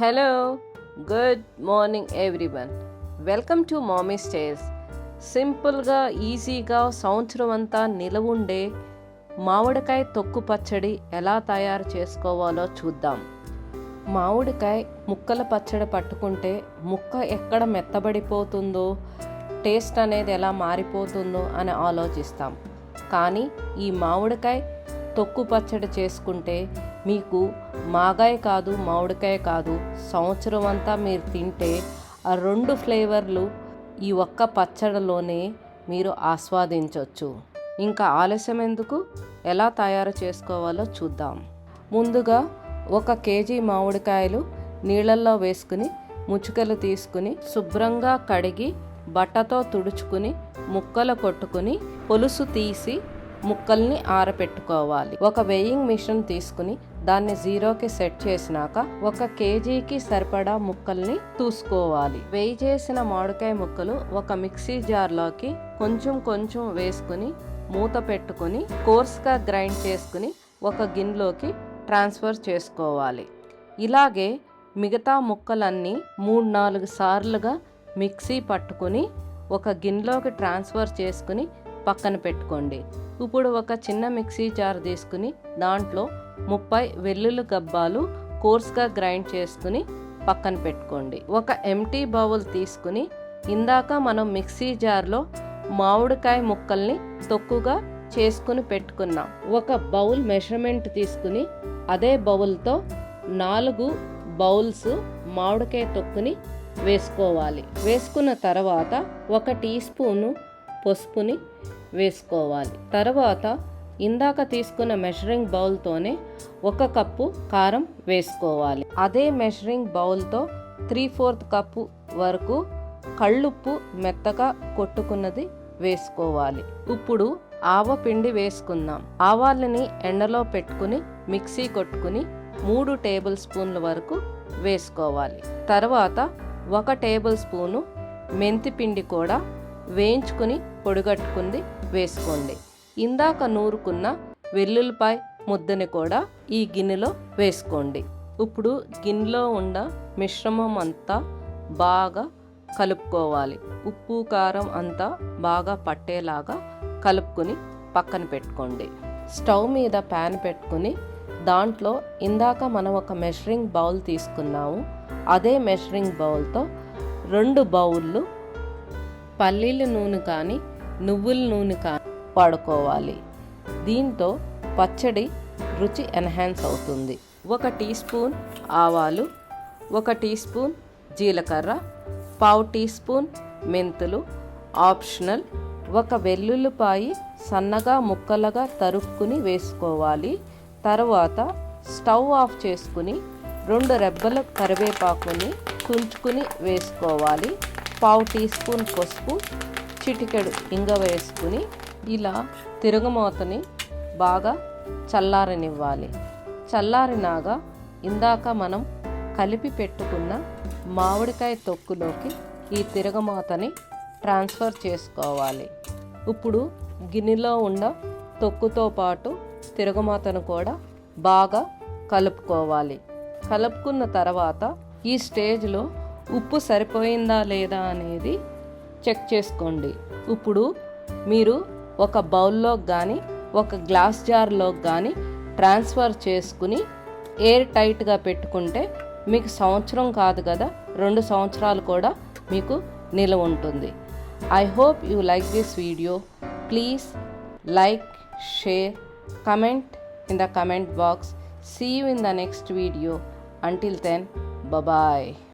Hello good morning everyone welcome to mommy stays సింపుల్గా ఈజీగా సంవత్సరం అంతా నిలవుండే మామిడికాయ తొక్కు పచ్చడి ఎలా తయారు చేసుకోవాలో చూద్దాం. మామిడికాయ ముక్కల పచ్చడి పట్టుకుంటే ముక్క ఎక్కడ మెత్తబడిపోతుందో టేస్ట్ అనేది ఎలా మారిపోతుందో అని ఆలోచిస్తాం. కానీ ఈ మామిడికాయ తొక్కు పచ్చడి చేసుకుంటే మీకు మాగాయ కాదు మామిడికాయ కాదు సంవత్సరం అంతా మీరు తింటే ఆ రెండు ఫ్లేవర్లు ఈ ఒక్క పచ్చడిలోనే మీరు ఆస్వాదించవచ్చు ఇంకా ఆలస్యం ఎందుకు? ఎలా తయారు చేసుకోవాలో చూద్దాం. ముందుగా ఒక కేజీ మామిడికాయలు నీళ్ళల్లో వేసుకుని ముచ్చుకలు తీసుకుని శుభ్రంగా కడిగి బట్టతో తుడుచుకుని ముక్కలు కొట్టుకుని పొలుసు తీసి ముక్కల్ని ఆరపెట్టుకోవాలి. ఒక వెయింగ్ మిషన్ తీసుకుని దాన్ని జీరోకి సెట్ చేసినాక ఒక కేజీకి సరిపడా ముక్కల్ని చూసుకోవాలి వేయి చేసిన మామిడికాయ ముక్కలు ఒక మిక్సీ జార్లోకి కొంచెం కొంచెం వేసుకుని మూత పెట్టుకుని కోర్స్గా గ్రైండ్ చేసుకుని ఒక గిన్నెలోకి ట్రాన్స్ఫర్ చేసుకోవాలి. ఇలాగే మిగతా ముక్కలన్నీ మూడు నాలుగు సార్లుగా మిక్సీ పట్టుకుని ఒక గిన్నెలోకి ట్రాన్స్ఫర్ చేసుకుని పక్కన పెట్టుకోండి. ఇప్పుడు ఒక చిన్న మిక్సీ జార్ తీసుకుని దాంట్లో ముప్పై వెల్లుల్లి గబ్బాలు కోర్స్గా గ్రైండ్ చేసుకుని పక్కన పెట్టుకోండి. ఒక ఎంటీ బౌల్ తీసుకుని ఇందాక మనం మిక్సీ జార్లో మామిడికాయ ముక్కల్ని తొక్కుగా చేసుకుని పెట్టుకున్నాం. ఒక బౌల్ మెషర్మెంట్ తీసుకుని అదే బౌల్తో నాలుగు బౌల్స్ మామిడికాయ తొక్కుని వేసుకోవాలి. వేసుకున్న తర్వాత ఒక టీ స్పూను పసుపుని వేసుకోవాలి. తర్వాత ఇందాక తీసుకున్న మెషరింగ్ బౌల్తోనే ఒక కప్పు కారం వేసుకోవాలి. అదే మెషరింగ్ బౌల్తో త్రీ ఫోర్త్ కప్పు వరకు కళ్ళుప్పు మెత్తగా కొట్టుకున్నది వేసుకోవాలి. ఇప్పుడు ఆవ పిండి వేసుకుందాం. ఆవాలని ఎండలో పెట్టుకుని మిక్సీ కొట్టుకుని మూడు టేబుల్ స్పూన్ల వరకు వేసుకోవాలి. తర్వాత ఒక టేబుల్ స్పూను మెంతి పిండి కూడా వేయించుకుని పొడిగట్టుకుంది వేసుకోండి. ఇందాక నూరుకున్న వెల్లుల్లిపాయ ముద్దని కూడా ఈ గిన్నెలో వేసుకోండి. ఇప్పుడు గిన్నెలో ఉన్న మిశ్రమం అంతా బాగా కలుపుకోవాలి. ఉప్పు కారం అంతా బాగా పట్టేలాగా కలుపుకొని పక్కన పెట్టుకోండి. స్టవ్ మీద ప్యాన్ పెట్టుకుని దాంట్లో ఇందాక మనం ఒక మెషరింగ్ బౌల్ తీసుకున్నాము. అదే మెషరింగ్ బౌల్తో రెండు బౌళ్ళు పల్లీల నూనె కానీ నువ్వుల నూనె కా వాడుకోవాలి. దీంతో పచ్చడి రుచి ఎన్హాన్స్ అవుతుంది. ఒక టీ స్పూన్ ఆవాలు ఒక టీ స్పూన్ జీలకర్ర పావు టీ స్పూన్ మెంతులు ఆప్షనల్ ఒక వెల్లుల్లిపాయి సన్నగా ముక్కలుగా తరుక్కుని వేసుకోవాలి. తర్వాత స్టవ్ ఆఫ్ చేసుకుని రెండు రెబ్బల కరివేపాకుని తుంచుకుని వేసుకోవాలి. పావు టీ స్పూన్ పసుపు చిటికెడు ఇంగ వేసుకుని ఇలా తిరుగుమూతని బాగా చల్లారనివ్వాలి. చల్లారినాగా ఇందాక మనం కలిపి పెట్టుకున్న మామిడికాయ తొక్కులోకి ఈ తిరగమాతని ట్రాన్స్ఫర్ చేసుకోవాలి. ఇప్పుడు గిన్నెలో ఉన్న తొక్కుతో పాటు తిరగమాతను కూడా బాగా కలుపుకోవాలి. కలుపుకున్న తర్వాత ఈ స్టేజ్లో ఉప్పు సరిపోయిందా లేదా అనేది చెక్ చేసుకోండి. ఇప్పుడు మీరు ఒక బౌల్లో కానీ ఒక గ్లాస్ జార్లో కానీ ట్రాన్స్ఫర్ చేసుకుని ఎయిర్ టైట్గా పెట్టుకుంటే మీకు సంవత్సరం కాదు కదా రెండు సంవత్సరాలు కూడా మీకు నిలవ ఉంటుంది. I hope you like this video please like share comment in the comment box see you in the next video until then bye